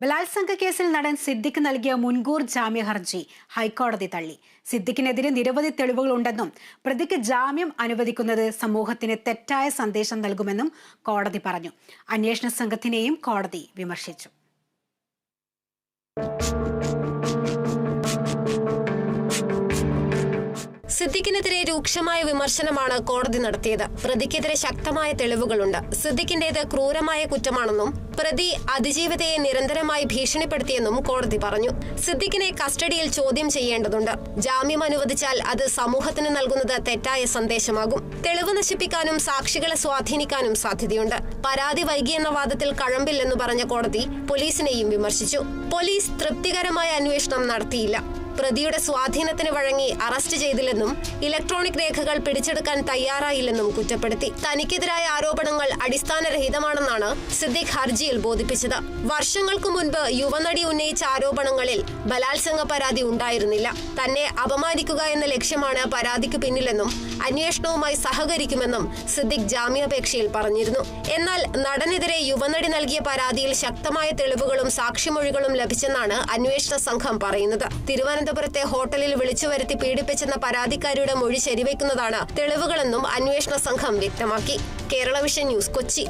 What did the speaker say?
ബലാത്സംഗ കേസിൽ നടൻ സിദ്ദിഖ് നൽകിയ മുൻകൂർ ജാമ്യ ഹർജി ഹൈക്കോടതി തള്ളി. സിദ്ദിഖിനെതിരെ നിരവധി തെളിവുകളുണ്ടെന്നും പ്രതിക്ക് ജാമ്യം അനുവദിക്കുന്നത് സമൂഹത്തിന് തെറ്റായ സന്ദേശം നൽകുമെന്നും കോടതി പറഞ്ഞു. അന്വേഷണ സംഘത്തിനെയും കോടതി വിമർശിച്ചു. സിദ്ദിഖിനെതിരെ രൂക്ഷമായ വിമർശനമാണ് കോടതി നടത്തിയത്. പ്രതിക്കെതിരെ ശക്തമായ തെളിവുകളുണ്ട്. സിദ്ദിഖിന്റേത് ക്രൂരമായ കുറ്റമാണെന്നും പ്രതി അതിജീവിതയെ നിരന്തരമായി ഭീഷണിപ്പെടുത്തിയെന്നും കോടതി പറഞ്ഞു. സിദ്ദിഖിനെ കസ്റ്റഡിയിൽ ചോദ്യം ചെയ്യേണ്ടതുണ്ട്. ജാമ്യം അനുവദിച്ചാൽ അത് സമൂഹത്തിന് നൽകുന്നത് തെറ്റായ സന്ദേശമാകും. തെളിവ് നശിപ്പിക്കാനും സാക്ഷികളെ സ്വാധീനിക്കാനും സാധ്യതയുണ്ട്. പരാതി വൈകിയെന്ന വാദത്തിൽ കഴമ്പില്ലെന്ന് പറഞ്ഞ കോടതി പോലീസിനെയും വിമർശിച്ചു. പോലീസ് തൃപ്തികരമായ അന്വേഷണം നടത്തിയില്ല. പ്രതിയുടെ സ്വാധീനത്തിന് വഴങ്ങി അറസ്റ്റ് ചെയ്തില്ലെന്നും ഇലക്ട്രോണിക് രേഖകൾ പിടിച്ചെടുക്കാൻ തയ്യാറായില്ലെന്നും കുറ്റപ്പെടുത്തി. തനിക്കെതിരായ ആരോപണങ്ങൾ അടിസ്ഥാനരഹിതമാണെന്നാണ് സിദ്ദിഖ് ഹർജിയിൽ ബോധിപ്പിച്ചത്. വർഷങ്ങൾക്ക് മുൻപ് യുവനടി ഉന്നയിച്ച ആരോപണങ്ങളിൽ ബലാത്സംഗ പരാതി ഉണ്ടായിരുന്നില്ല. തന്നെ അപമാനിക്കുക എന്ന ലക്ഷ്യമാണ് പരാതിക്ക് പിന്നിലെന്നും അന്വേഷണവുമായി സഹകരിക്കുമെന്നും സിദ്ദിഖ് ജാമ്യാപേക്ഷയിൽ പറഞ്ഞിരുന്നു. എന്നാൽ നടനെതിരെ യുവനടി നൽകിയ പരാതിയിൽ ശക്തമായ തെളിവുകളും സാക്ഷിമൊഴികളും ലഭിച്ചെന്നാണ് അന്വേഷണ സംഘം പറയുന്നത്. തിരുവനന്തപുരത്തെ ഹോട്ടലിൽ വിളിച്ചു വരുത്തി പീഡിപ്പിച്ചെന്ന പരാതിക്കാരിയുടെ മൊഴി ശരിവെക്കുന്നതാണ് തെളിവുകളെന്നും അന്വേഷണ സംഘം വ്യക്തമാക്കി. Kerala vision news Kochi.